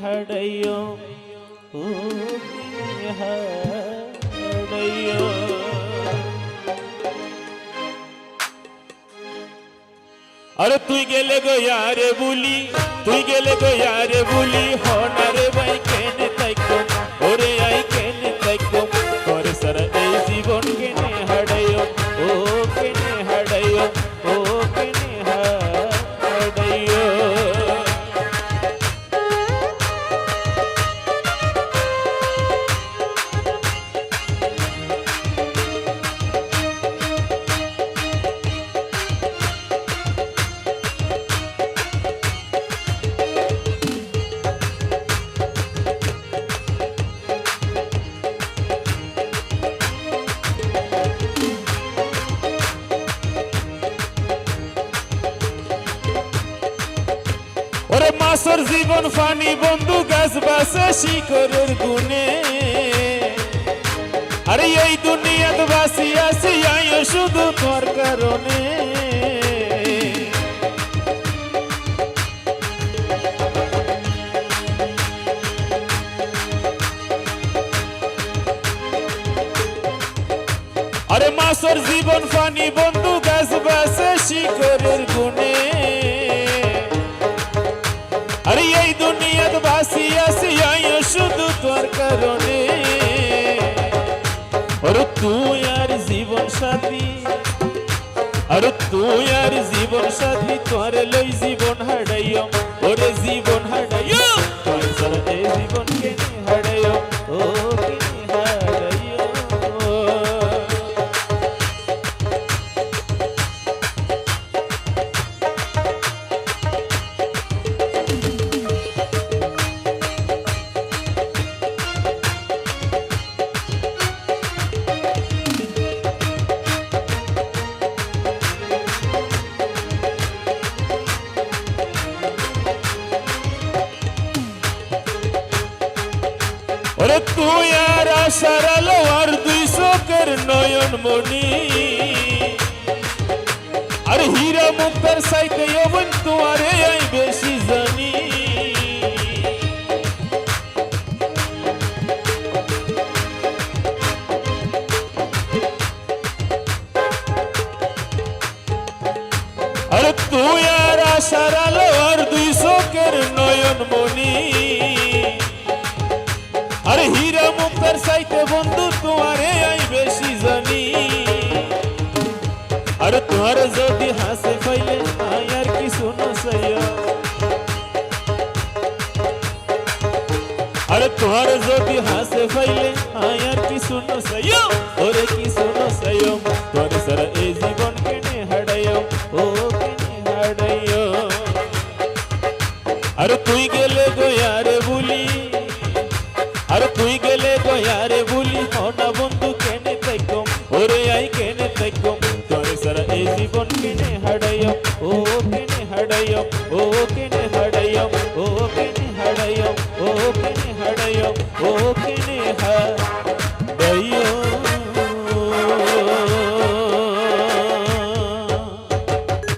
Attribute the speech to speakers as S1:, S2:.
S1: হারাইও ও কেনে হারাইও আরে তুই গেলে গো ইয়ারে বুলি তুই গেলে গো ইয়ারে মাসর জীবন ফানি বন্ধু গাছ বাসে শিকরের গুনে আরে এই দুনিয়াত বাসি আসি আইও শুধু তোর কারণে। আরে মাসর জীবন ফানি বন্ধু গাছ বাসে শিকরের গুনে কারণে আরে তুই আর জীবন সাথী, আর তুই আর জীবন সাথী, তোর লই জীবন হারাইও ওরে তুই আর আলো আর দুই চোখের নয়ন মনি আর হীরা মুক্তার সাইতে অবন তোমারে আই বেশি জানি। আর তুই আর আলো আর দুই সাইতে বন্ধু তোমারে আই বেশি জানি। আর তোমার যদি হাসে ফাইলে আই আর কি শুনো সাইয়া আরে তোমার যদি হাসে ফাইলে আই আর কি শুনো সাইয়া ওরে কি শুনো সাইয়া তোর সারা এই জীবন কেনে হাড়াইও ও, কেনে হাড়াইও আরে তুই গেলে গো ইয়ারে বুলি আর তুই গেলে গয়ারে বলি হটা বন্ধু কেনে তাইকম? ওরে আই কেনে তাইকম? তোর সারা এই জীবন কেনে হাডাইয় ও কেনে হাড়াইও ও কেনে